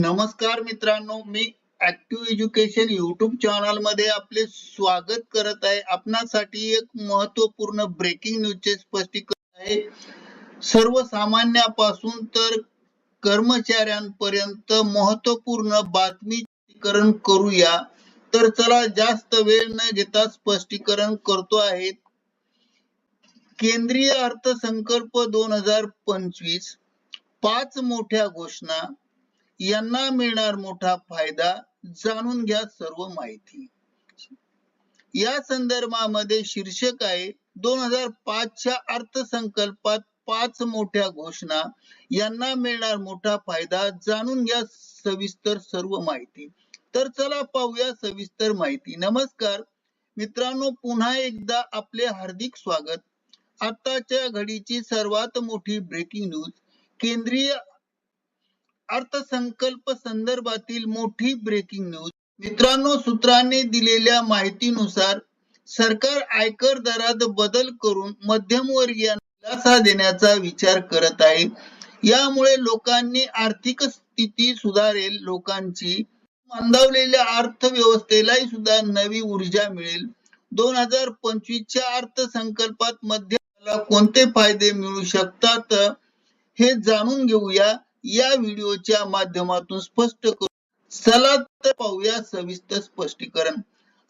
नमस्कार मित्रांनो मी ऍक्टिव्ह एज्युकेशन युट्यूब चॅनलमध्ये आपले स्वागत करत आहे. आपणासाठी एक महत्त्वपूर्ण ब्रेकिंग न्यूजचे स्पष्टीकरण आहे. सर्वसामान्यापासून तर कर्मचाऱ्यांपर्यंत महत्त्वपूर्ण बातमीकरण करूया. तर चला जास्त वेळ न घेता स्पष्टीकरण करतो आहे. केंद्रीय अर्थसंकल्प दोन हजार पंचवीस पाच मोठ्या घोषणा यांना मिळणार मोठा फायदा जाणून घ्या सर्व माहिती. या संदर्भामध्ये शीर्षक आहे दोन हजार पाचच्या अर्थसंकल्पात पाच मोठ्या घोषणा. यांना मिळणार मोठा फायदा जाणून घ्या सविस्तर सर्व माहिती. तर चला पाहूया सविस्तर माहिती. नमस्कार. मित्रांनो पुन्हा एकदा आपले हार्दिक स्वागत. आताच्या घडीची सर्वात मोठी ब्रेकिंग न्यूज केंद्रीय अर्थसंकल्प संदर्भातील मोठी ब्रेकिंग न्यूज मित्रांनो सूत्रांनी दिलेल्या माहितीनुसार सरकार आयकर दरात बदल करून मध्यमवर्गीयांना दिलासा देण्याचा विचार करत आहे. यामुळे लोकांनी आर्थिक स्थिती सुधारेल लोकांची मंदावलेल्या अर्थव्यवस्थेलाही सुद्धा नवी ऊर्जा मिळेल. दोन हजार पंचवीसच्या अर्थसंकल्पात मध्यमाला कोणते फायदे मिळू शकतात हे जाणून घेऊया. या व्हिडिओच्या माध्यमातून स्पष्ट करू चला तर पाहूया सविस्तर स्पष्टीकरण.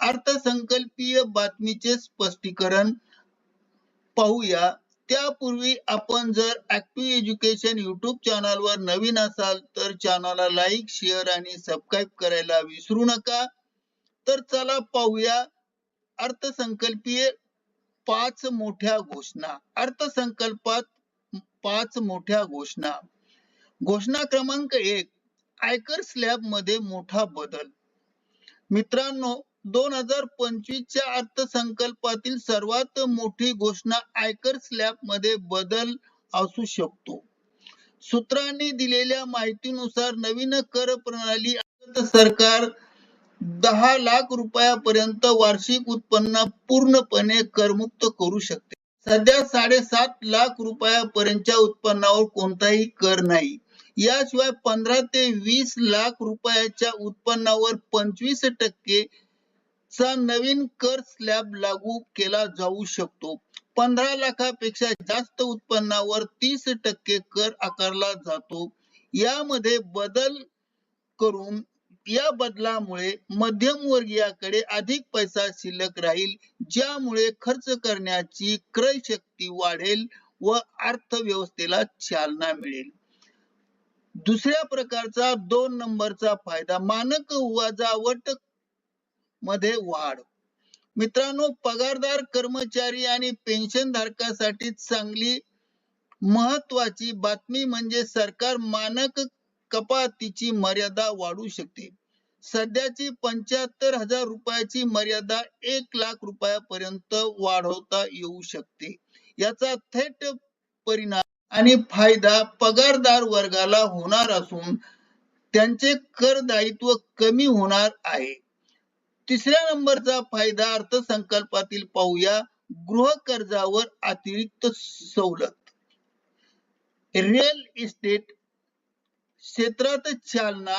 अर्थसंकल्पीय बातमीचे स्पष्टीकरण पाहूया. त्यापूर्वी आपण जर ऍक्टिव्ह एज्युकेशन युट्यूब चॅनलवर नवीन असाल तर चॅनलला लाईक शेअर आणि सबस्क्राईब करायला विसरू नका. तर चला पाहूया अर्थसंकल्पीय पाच मोठ्या घोषणा. अर्थसंकल्पात पाच मोठ्या घोषणा. घोषणा क्रमांक एक आयकर स्लॅबमध्ये मोठा बदल. मित्रांनो दोन हजार पंचवीसच्या अर्थसंकल्पातील सर्वात मोठी घोषणा आयकर स्लॅबमध्ये बदल असू शकतो. सूत्रांनी दिलेल्या माहितीनुसार नवीन कर प्रणाली सरकार दहा लाख रुपयापर्यंत वार्षिक उत्पन्न पूर्णपणे करमुक्त करू शकते. सध्या साडेसात लाख रुपयापर्यंतच्या उत्पन्नावर कोणताही कर नाही. याशिवाय पंधरा ते वीस लाख रुपयाच्या उत्पन्नावर पंचवीस टक्के चा नवीन कर स्लॅब लागू केला जाऊ शकतो. पंधरा लाखापेक्षा जास्त उत्पन्नावर तीस टक्के कर आकारला जातो. यामध्ये बदल करून या बदलामुळे मध्यमवर्गीयाकडे अधिक पैसा शिल्लक राहील. ज्यामुळे खर्च करण्याची क्रय शक्ती वाढेल व अर्थव्यवस्थेला चालना मिळेल. दुसऱ्या प्रकारचा दोन नंबरचा फायदा मानक वजावटमध्ये वाढ. मित्रांनो पगारदार कर्मचारी आणि पेन्शन धारकासाठी चांगली महत्वाची बातमी म्हणजे सरकार मानक कपातीची मर्यादा वाढवू शकते. सध्याची पंच्याहत्तर हजार रुपयाची मर्यादा एक लाख रुपयापर्यंत वाढवता येऊ शकते. याचा थेट परिणाम आणि फायदा पगारदार वर्गाला होणार असून त्यांचे कर दायित्व कमी होणार आहे. तिसऱ्या नंबरचा फायदा अर्थसंकल्पातील पाहूया. गृह कर्जावर अतिरिक्त सवलत. रिअल इस्टेट क्षेत्रात चालना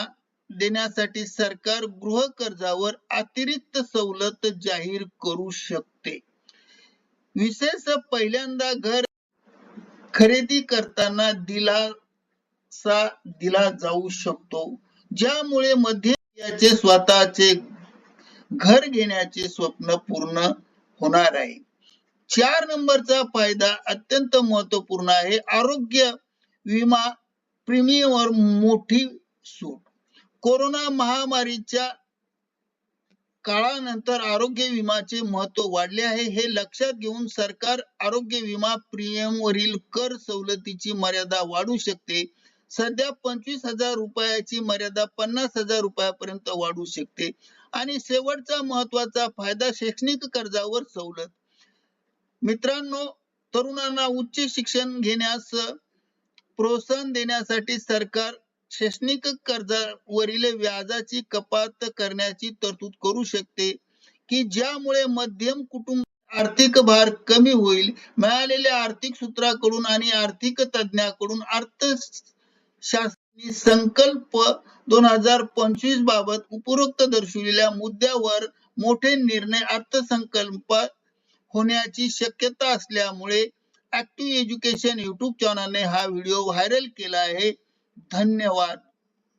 देण्यासाठी सरकार गृह कर्जावर अतिरिक्त सवलत जाहीर करू शकते. विशेष पहिल्यांदा घर खरेदी करताना दिलासा दिला जाऊ शकतो. ज्यामुळे मध्यम स्वतःचे घर घेण्याचे स्वप्न पूर्ण होणार आहे. चार नंबरचा फायदा अत्यंत महत्त्वपूर्ण आहे. आरोग्य विमा प्रीमियमवर मोठी सूट. कोरोना महामारीच्या काळानंतर आरोग्य विमाचे महत्त्व वाढले आहे. हे लक्षात घेऊन सरकार आरोग्य विमा प्रीमियम वरील कर सवलतीची मर्यादा वाढू शकते. सध्या पंचवीस हजार रुपयाची मर्यादा पन्नास हजार रुपयापर्यंत वाढू शकते. आणि शेवटचा महत्त्वाचा फायदा शैक्षणिक कर्जावर सवलत. मित्रांनो तरुणांना उच्च शिक्षण घेण्यास प्रोत्साहन देण्यासाठी सरकार शैक्षणिक कर्जावरील व्याजाची कपात करण्याची तरतूद करू शकते की ज्यामुळे मध्यम कुटुंब आर्थिक भार कमी होईल मिळालेल्या आर्थिक सूत्राकडून आणि आर्थिक तज्ञाकडून अर्थशास्त्री संकल्प दोन हजार पंचवीस बाबत उपरोक्त दर्शविलेल्या मुद्द्यावर मोठे निर्णय अर्थसंकल्प होण्याची शक्यता असल्यामुळे ऍक्टिव्ह एज्युकेशन युट्यूब चॅनलने हा व्हिडिओ व्हायरल केला आहे. धन्यवाद.